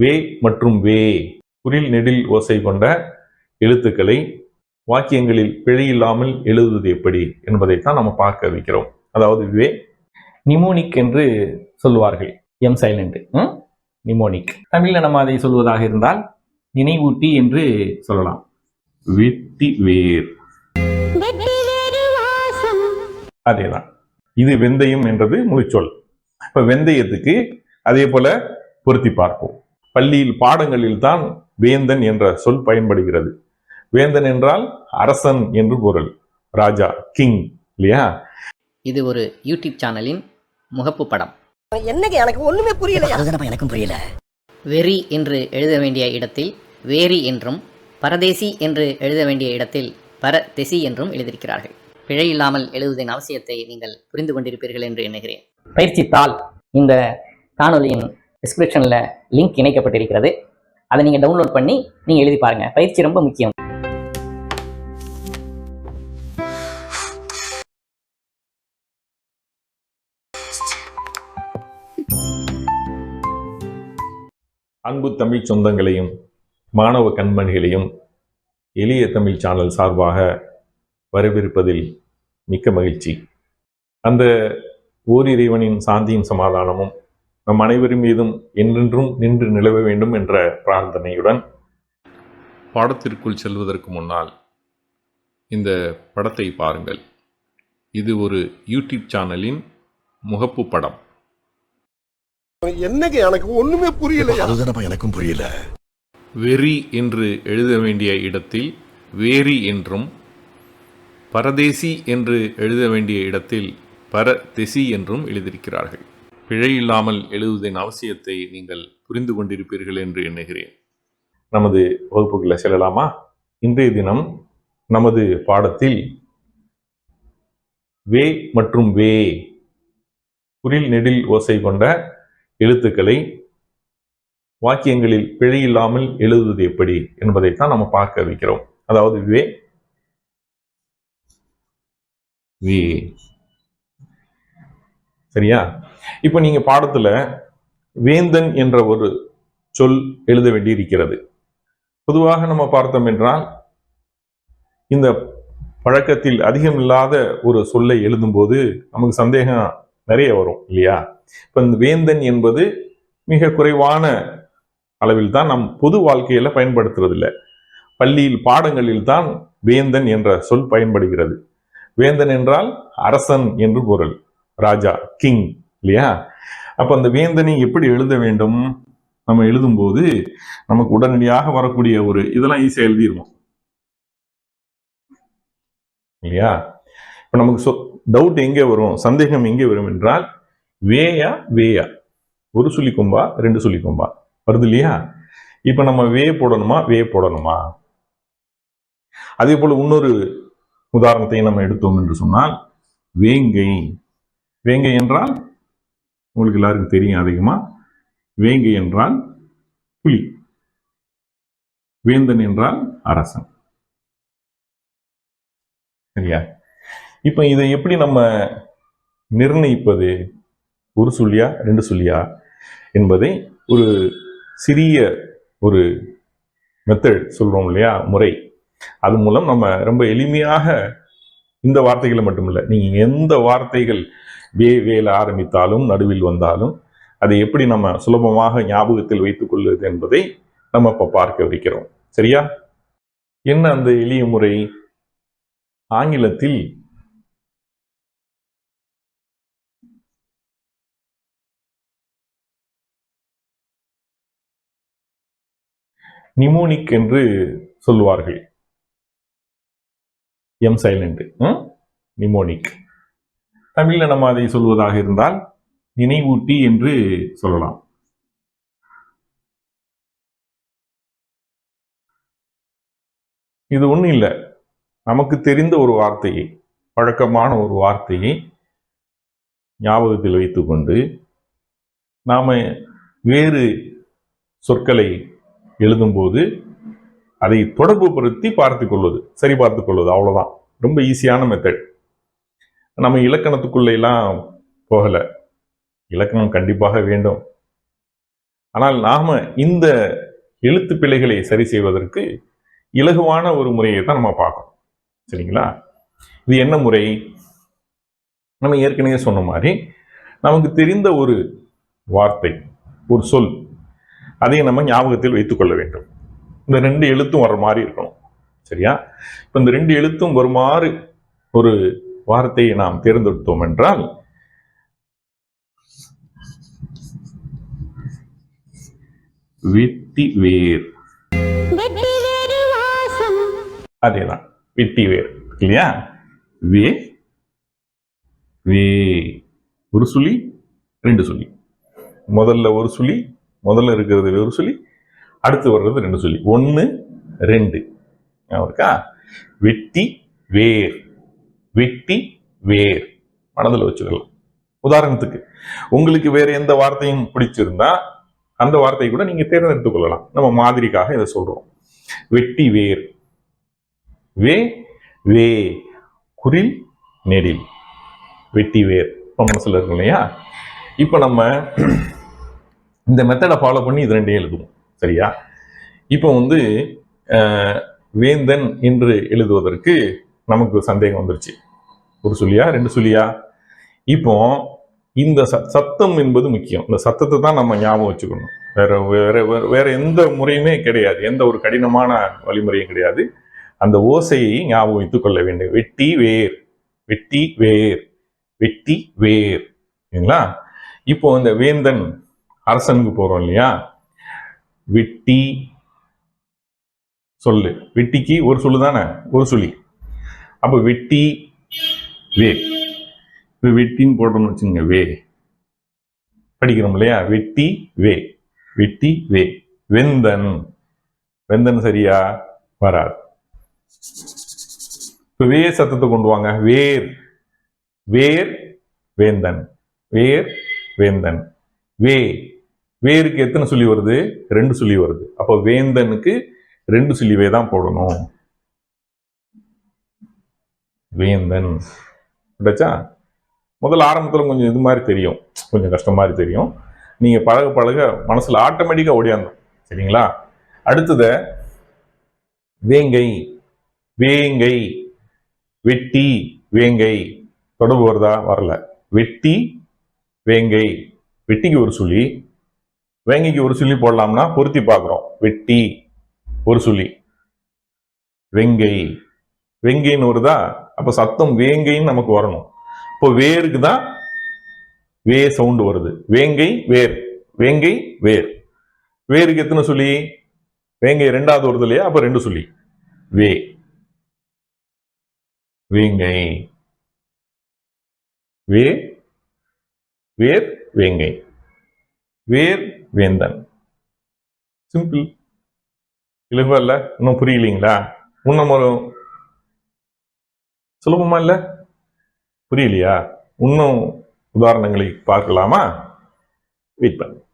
வே மற்றும் வே குறில் நெடில் ஓசை கொண்ட எழுத்துக்களை வாக்கியங்களில் பிழையில்லாமல் எழுதுவது எப்படி என்பதைத்தான் நம்ம பார்க்க வைக்கிறோம். அதாவது வே நிமோனிக் என்று சொல்லுவார்கள். M silent mnemonic. தமிழில் நம்ம அதை சொல்வதாக இருந்தால் நினைவூட்டி என்று சொல்லலாம். வெட்டி வேர். அதேதான். இது வெந்தயம் என்றது முழுச்சொல். இப்ப வெந்தயத்துக்கு அதே போல பொருத்தி பார்ப்போம். பள்ளியில் பாடங்களில் தான் வேந்தன் என்ற சொல் பயன்படுகிறது. வேந்தன் என்றால் அரசன் என்று பொருள். ராஜா கிங் இல்லையா? இது ஒரு யூடியூப் சேனலின் முகப்பு படம். என்னங்க எனக்கு ஒண்ணுமே அதுதானப்பா எனக்கும் புரியல. வெறி என்று எழுத வேண்டிய இடத்தில் வேரி என்றும் பரதேசி என்று எழுத வேண்டிய இடத்தில் பரதெசி என்றும் எழுதியிருக்கிறார்கள். பிழை இல்லாமல் எழுதுவதன் அவசியத்தை நீங்கள் புரிந்து கொண்டிருப்பீர்கள் என்று எண்ணுகிறேன். பயிற்சி தாள் இந்த காணொலியின் டிஸ்கிரிப்ஷனில் லிங்க் இணைக்கப்பட்டிருக்கிறது. அதை நீங்கள் டவுன்லோட் பண்ணி நீங்கள் எழுதி பாருங்கள் பயிற்சி ரொம்ப முக்கியம். அன்பு தமிழ் சொந்தங்களையும் மாணவ கண்மணிகளையும் எளிய தமிழ் சேனல் சார்பாக வரவிருப்பதில் மிக்க மகிழ்ச்சி. அந்த ஓரிறைவனின் சாந்தியும் சமாதானமும் நம் அனைவரும் மீதும் என்றென்றும் நின்று நிலவ வேண்டும் என்ற பிரார்த்தனையுடன் பாடத்திற்குள் செல்வதற்கு முன்னால் இந்த படத்தை பாருங்கள். இது ஒரு யூடியூப் சேனலின் முகப்பு படம். என்னங்க எனக்கு ஒண்ணுமே புரியலையா? அதுதானப்பா எனக்கும் புரியல. வெறி என்று எழுத வேண்டிய இடத்தில் வேரி என்றும் பரதேசி என்று எழுத வேண்டிய இடத்தில் பரதெசி என்றும் எழுதியிருக்கிறார்கள். பிழை இல்லாமல் எழுதுவதன் அவசியத்தை நீங்கள் புரிந்து கொண்டிருப்பீர்கள் என்று எண்ணுகிறேன். நமது வகுப்புகளை செல்லலாமா? இன்றைய தினம் நமது பாடத்தில் வே மற்றும் வே குறில் நெடில் ஓசை கொண்ட எழுத்துக்களை வாக்கியங்களில் பிழையில்லாமல் எழுதுவது எப்படி என்பதைத்தான் நம்ம பார்க்க வைக்கிறோம். அதாவது வே வே. சரியா? இப்போ நீங்க பாடத்துல வேந்தன் என்ற ஒரு சொல் எழுத வேண்டி இருக்கிறது பொதுவாக நம்ம பார்த்தோம் என்றால் இந்த பழக்கத்தில் அதிகமில்லாத ஒரு சொல்லை எழுதும்போது நமக்கு சந்தேகம் நிறைய வரும் இல்லையா? இப்ப இந்த வேந்தன் என்பது மிக குறைவான அளவில் தான் நம் பொது வாழ்க்கையில பயன்படுத்துறது இல்ல பள்ளியில் பாடங்களில் தான் வேந்தன் என்ற சொல் பயன்படுகிறது. வேந்தன் என்றால் அரசன் என்று பொருள். ராஜா கிங் இல்லையா? அப்ப அந்த வேந்தனை எப்படி எழுத வேண்டும்? நம்ம எழுதும்போது நமக்கு உடனடியாக வரக்கூடிய ஒரு இதெல்லாம் ஈஸியாக எழுதிடுவோம் இல்லையா? இப்ப நமக்கு சொ டவுட் எங்கே வரும்? சந்தேகம் எங்கே வரும் என்றால் வேயா வேயா? ஒரு சொல்லி கொம்பா ரெண்டு சொல்லி கொம்பா வருது இல்லையா? இப்ப நம்ம வே போடணுமா வே போடணுமா? அதே போல இன்னொரு உதாரணத்தை நம்ம எடுத்தோம் என்று சொன்னால் வேங்கை. வேங்கை என்றால் உங்களுக்கு எல்லாருக்கும் தெரியும் அதிகமாக வேங்கை என்றால் புலி. வேந்தன் என்றால் அரசன். சரியா? இப்போ இதை எப்படி நம்ம நிர்ணயிப்பது? ஒரு சொல்லியா ரெண்டு சொல்லியா என்பதை ஒரு சிறிய ஒரு மெத்தட் சொல்கிறோம் இல்லையா முறை. அது மூலம் நம்ம ரொம்ப எளிமையாக இந்த வார்த்தைகளை மட்டுமில்லை நீங்க எந்த வார்த்தைகள் வே வேல ஆரம்பித்தாலும் நடுவில் வந்தாலும் அதை எப்படி நம்ம சுலபமாக ஞாபகத்தில் வைத்துக் கொள்வது என்பதை நம்ம இப்போ பார்க்க வைக்கிறோம் சரியா? என்ன அந்த எளிய முறை? ஆங்கிலத்தில் நிமோனிக் என்று சொல்லுவார்கள். எம் சைலண்ட் நிமோனிக் தமிழில் நம்ம அதை சொல்வதாக இருந்தால் நினைவூட்டி என்று சொல்லலாம். இது ஒன்றும் இல்லை. நமக்கு தெரிந்த ஒரு வார்த்தையை பழக்கமான ஒரு வார்த்தையை ஞாபகத்தில் வைத்துக்கொண்டு நாம் வேறு சொற்களை எழுதும்போது அதை தொடர்புபடுத்தி பார்த்துக் கொள்வது சரி பார்த்து கொள்வது அவ்வளோதான் ரொம்ப ஈஸியான மெத்தட் நம்ம இலக்கணத்துக்குள்ளெல்லாம் போகலை. இலக்கணம் கண்டிப்பாக வேண்டும். ஆனால் நாம் இந்த எழுத்து பிழைகளை சரி செய்வதற்கு இலகுவான ஒரு முறையை தான் நம்ம பார்க்கணும். சரிங்களா? இது என்ன முறை? நம்ம ஏற்கனவே சொன்ன மாதிரி நமக்கு தெரிந்த ஒரு வார்த்தை ஒரு சொல் அதை நம்ம ஞாபகத்தில் வைத்துக்கொள்ள வேண்டும். இந்த ரெண்டு எழுத்தும் வர மாதிரி இருக்கணும். சரியா? இப்போ இந்த ரெண்டு எழுத்தும் வருமாறு ஒரு வார்த்தையை நாம் தேர்ந்தெடுத்தோம் என்றால் வெட்டி வேர். அதேதான். வெட்டி வேர். இல்லையா? வே வே. ஒரு சுழி ரெண்டு சுழி. முதல்ல ஒரு சுழி முதல்ல இருக்கிறது ஒரு சுழி அடுத்து வர்றது ரெண்டு சொல்லி. ஒன்று ரெண்டு. இருக்கா? வெட்டி வேர். வெட்டி வேர். மனதில் வச்சுக்கலாம். உதாரணத்துக்கு உங்களுக்கு வேறு எந்த வார்த்தையும் பிடிச்சிருந்தா அந்த வார்த்தையை கூட நீங்கள் தேர்ந்தெடுத்துக் கொள்ளலாம். நம்ம மாதிரிக்காக இதை சொல்கிறோம் வெட்டி வேர். வே வே. குரில் நெடில். வெட்டி வேர். இப்போ மனசில் இருக்கும் இல்லையா? இப்போ நம்ம இந்த மெத்தடை ஃபாலோ பண்ணி இது ரெண்டையும் எழுதுவோம். சரியா? இப்போ வந்து வேந்தன் என்று எழுதுவதற்கு நமக்கு சந்தேகம் வந்துருச்சு. ஒரு சொல்லியா ரெண்டு சொல்லியா? இப்போ இந்த ச- சத்தம் என்பது முக்கியம். இந்த சத்தத்தை தான் நம்ம ஞாபகம் வச்சுக்கணும். வேற வேற வேற- எந்த முறையுமே கிடையாது. எந்த ஒரு கடினமான வழிமுறையும் கிடையாது. அந்த ஓசையை ஞாபகம் வைத்துக் கொள்ள வேண்டும். வெட்டி வேர் வெட்டி வேர் வெட்டி வேர். சரிங்களா? இப்போ இந்த வேந்தன் அரசனுக்கு போறோம் இல்லையா? வெட்டி. சொல்லு. வெட்டிக்கு ஒரு சொல்லு தானே? ஒரு சொல்லி. அப்போ வெட்டி வே. இப்போ வெட்டின்னு போட்டோம்னு வச்சுங்க வே. படிக்கிறோம் இல்லையா? வெட்டி வே. வெட்டி வே. வெந்தன். வெந்தன் சரியா? வராது. இப்போ வே சத்தத்தை கொண்டு வாங்க. வேர். வேர் வேந்தன். வேர் வேந்தன். வே. வேருக்கு எத்தனை சொல்லி வருது? ரெண்டு சொல்லி வருது. அப்போ வேந்தனுக்கு ரெண்டு சொல்லிவே தான் போடணும். வேந்தன். கிடைச்சா முதல்ல ஆரம்பத்தில் கொஞ்சம் இது மாதிரி தெரியும். கொஞ்சம் கஷ்டம் மாதிரி தெரியும். நீங்கள் பழக பழக மனசில் ஆட்டோமேட்டிக்காக ஓடியாந்தோம் சரிங்களா? அடுத்தது வேங்கை. வேங்கை. வெட்டி. வேங்கை. தொடர்பு வருதா? வரல. வெட்டி. வேங்கை. வெட்டிக்கு ஒரு சொல்லி வேங்கைக்கு ஒரு சுள்ளி போடலாம்னா பொருத்தி பார்க்குறோம். வெட்டி ஒரு சுழி வெங்கை. வெங்கைன்னு வருதா? அப்போ சத்தம் வேங்கைன்னு நமக்கு வரணும். இப்போ வேருக்கு தான் வே சவுண்டு வருது. வேங்கை வேர். வேங்கை வேர். வேருக்கு எத்தனை சொல்லி வேங்கை ரெண்டாவது வருது இல்லையா? அப்போ ரெண்டு சொல்லி வே. வேங்கை. வே. வேர் வேங்கை. வேர் வேந்தன். சிம்பிள் இலகுவா இல்ல? இன்னும் புரியலீங்களா? இன்னும் ஒரு சுலபமா இல்ல? புரியலையா? இன்னும் உதாரணங்களை பார்க்கலாமா? வெயிட் பண்ணு.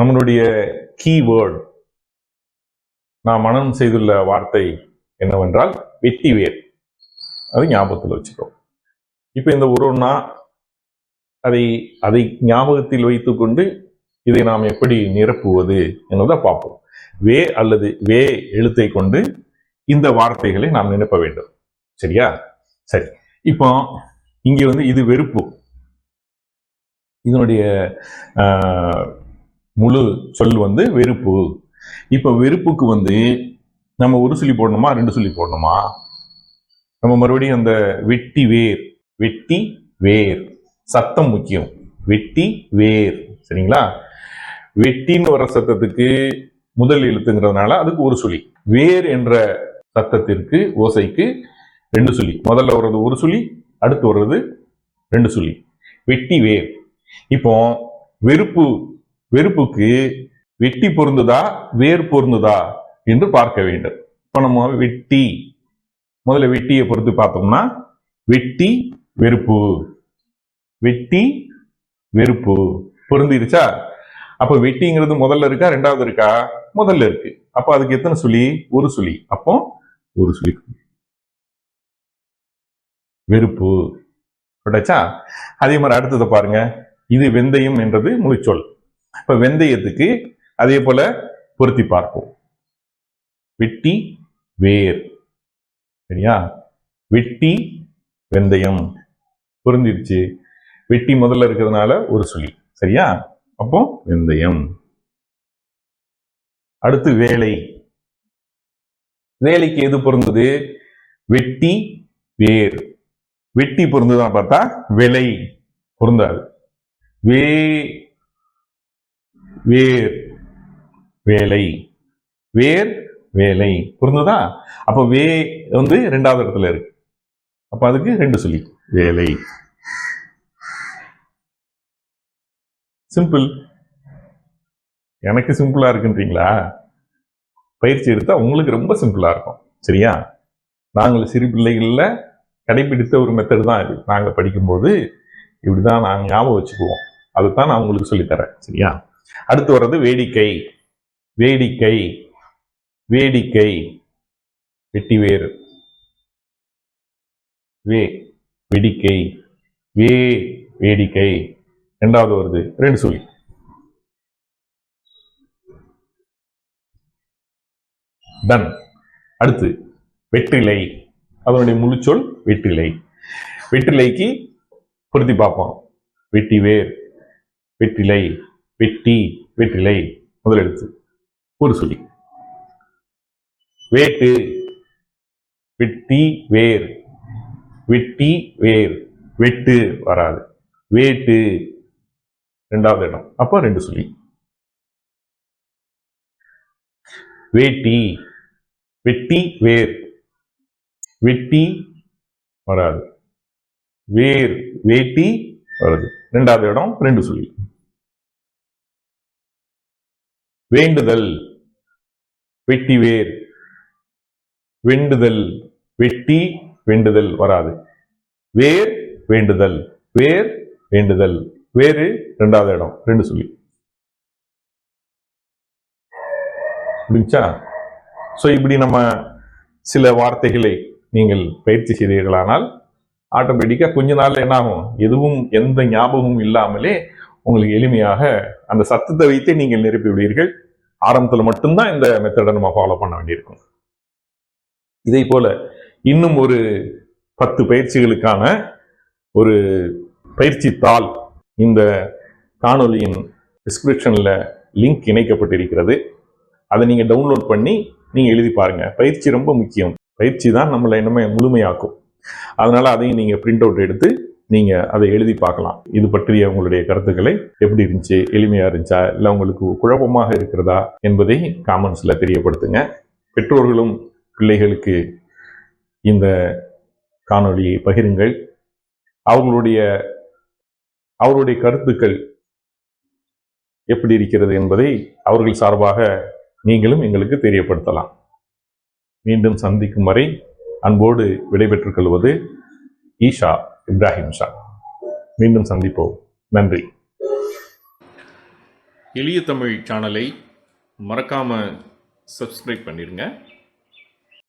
நம்மளுடைய கீவேர்ட் நான் மனம் செய்துள்ள வார்த்தை என்னவென்றால் வெட்டி வேர் அது ஞாபகத்தில் வச்சுக்கோ. இப்போ இந்த உருவம்னா அதை அதை ஞாபகத்தில் வைத்துக்கொண்டு இதை நாம் எப்படி நிரப்புவது என்பதை பார்ப்போம். வே அல்லது வே எழுத்தை கொண்டு இந்த வார்த்தைகளை நாம் நிரப்ப வேண்டும். சரியா? சரி. இப்போ இங்கே வந்து இது வெறுப்பு. இதனுடைய முழு சொல் வந்து வெறுப்பு. இப்போ வெறுப்புக்கு வந்து நம்ம ஒரு சொல்லி போடணுமா ரெண்டு சொல்லி போடணுமா? நம்ம மறுபடியும் அந்த வெட்டி வேர் வெட்டி வேர். சத்தம் முக்கியம். வெட்டி வேர். சரிங்களா? வெட்டின்னு வர சத்தத்துக்கு முதல் எழுத்துங்கிறதுனால அதுக்கு ஒரு சுழி. வேர் என்ற சத்தத்திற்கு ஓசைக்கு ரெண்டு சுழி. முதல்ல வர்றது ஒரு சுழி அடுத்து வர்றது ரெண்டு சுழி. வெட்டி வேர். இப்போ வெறுப்பு வெறுப்புக்கு வெட்டி பொருந்துதா வேர் பொருந்துதா என்று பார்க்க வேண்டும். இப்போ நம்ம வெட்டி முதல்ல வெட்டியை பொறுத்து பார்த்தோம்னா வெட்டி வெறுப்பு. வெட்டி வெறுப்பு பொருந்திருச்சா அப்போ வெட்டிங்கிறது முதல்ல இருக்கா? ரெண்டாவது இருக்கா? முதல்ல இருக்கு. அப்போ அதுக்கு எத்தனை சொல்லி ஒரு சொல்லி அப்போ ஒரு சொல்லி வெறுப்பு கிடைச்சா அதே மாதிரி அடுத்ததை பாருங்க. இது வெந்தயம் என்றது முழுச்சொல். இப்ப வெந்தயத்துக்கு அதே போல பொருத்தி பார்ப்போம். வெட்டி வேர். சரியா? வெட்டி வெந்தயம். புரிஞ்சிருச்சு வெட்டி முதல்ல இருக்கிறதுனால ஒரு சுழி. சரியா? அப்போ வெந்தயம். அடுத்து வேலை. வேலைக்கு எது பொருந்தது? வெட்டி வேர் வெட்டி பொருந்துதான் பார்த்தா? விலை பொருந்தாது. வே வேர் வேலை. வேர் வேலை. பொருந்ததா? அப்ப வே வந்து ரெண்டாவது இடத்துல இருக்கு. அப்ப அதுக்கு ரெண்டு சொல்லி வேலை. சிம்பிள் எனக்கு சிம்பிளாக இருக்குன்றீங்களா? பயிற்சி எடுத்தால் உங்களுக்கு ரொம்ப சிம்பிளாக இருக்கும். சரியா? நாங்கள் சிறு பிள்ளைகளில் கடைபிடித்த ஒரு மெத்தடு தான் இது. நாங்கள் படிக்கும்போது இப்படி தான் நாங்கள் ஞாபகம் வச்சுக்குவோம். அதுதான் நான் உங்களுக்கு சொல்லித்தரேன் சரியா? அடுத்து வர்றது வேடிக்கை. வேடிக்கை. வேடிக்கை. வெட்டிவேர் வே. வெடிக்கை. வே. வேடிக்கை. ரெண்டாவது வருது. ரெண்டு சொல்லி டன் அடுத்து வெற்றிலை. அதனுடைய முழுச்சொல் வெற்றிலை. வெற்றிலைக்கு பொருத்தி பார்ப்போம். வெட்டி வேர் வெற்றிலை வெட்டி வெற்றிலை. முதல் ஒரு சொல்லி வேட்டு வெட்டி வேர். வெட்டி வேர். வெட்டு வராது. வேட்டு ரெண்டாவது இடம். அப்போ ரெண்டு சொல்லி. வேட்டி. வெட்டி வேர். வெட்டி வராது. வேர். வேட்டி வருது. ரெண்டாவது இடம் ரெண்டு சொல்லி. வேண்டுதல். வெட்டி வேர். வெண்டுதல். வெட்டி வேண்டுதல் வராது. வேர் வேண்டுதல். வேர் வேண்டுதல். வேறு ரெண்டாவது இடம் ரெண்டு சொல்லி. புரிஞ்சா ஸோ இப்படி நம்ம சில வார்த்தைகளை நீங்கள் பயிற்சி செய்தீர்களானால் ஆட்டோமேட்டிக்காக கொஞ்ச நாள் என்ன ஆகும் எதுவும் எந்த ஞாபகமும் இல்லாமலே உங்களுக்கு எளிமையாக அந்த சத்தத்தை வைத்தே நீங்கள் நிரப்பி விடுவீர்கள். ஆரம்பத்தில் மட்டும்தான் இந்த மெத்தடை நம்ம ஃபாலோ பண்ண வேண்டியிருக்கும். இதே போல இன்னும் ஒரு பத்து பயிற்சிகளுக்கான ஒரு பயிற்சி தாள் இந்த காணொலியின் டிஸ்கிரிப்ஷனில் லிங்க் இணைக்கப்பட்டிருக்கிறது. அதை நீங்கள் டவுன்லோட் பண்ணி நீங்கள் எழுதி பாருங்கள் பயிற்சி ரொம்ப முக்கியம். பயிற்சி தான் நம்மளை என்னமே முழுமையாக்கும். அதனால் அதையும் நீங்கள் பிரிண்ட் அவுட் எடுத்து நீங்கள் அதை எழுதி பார்க்கலாம். இது பற்றிய உங்களுடைய கருத்துக்களை எப்படி இருந்துச்சு எளிமையாக இருந்துச்சா இல்லை உங்களுக்கு குழப்பமாக இருக்கிறதா என்பதை காமெண்ட்ஸில் தெரியப்படுத்துங்க. பெற்றோர்களும் பிள்ளைகளுக்கு இந்த காணொலியை பகிருங்கள். அவங்களுடைய அவருடைய கருத்துக்கள் எப்படி இருக்கிறது என்பதை அவர்கள் சார்பாக நீங்களும் எங்களுக்கு தெரியப்படுத்தலாம். மீண்டும் சந்திக்கும் வரை அன்போடு விடைபெற்றுக் கொள்வது ஈஷா இப்ராஹிம் ஷா. மீண்டும் சந்திப்போம். நன்றி. எளிய தமிழ் சேனலை மறக்காமல் சப்ஸ்கிரைப் பண்ணிடுங்க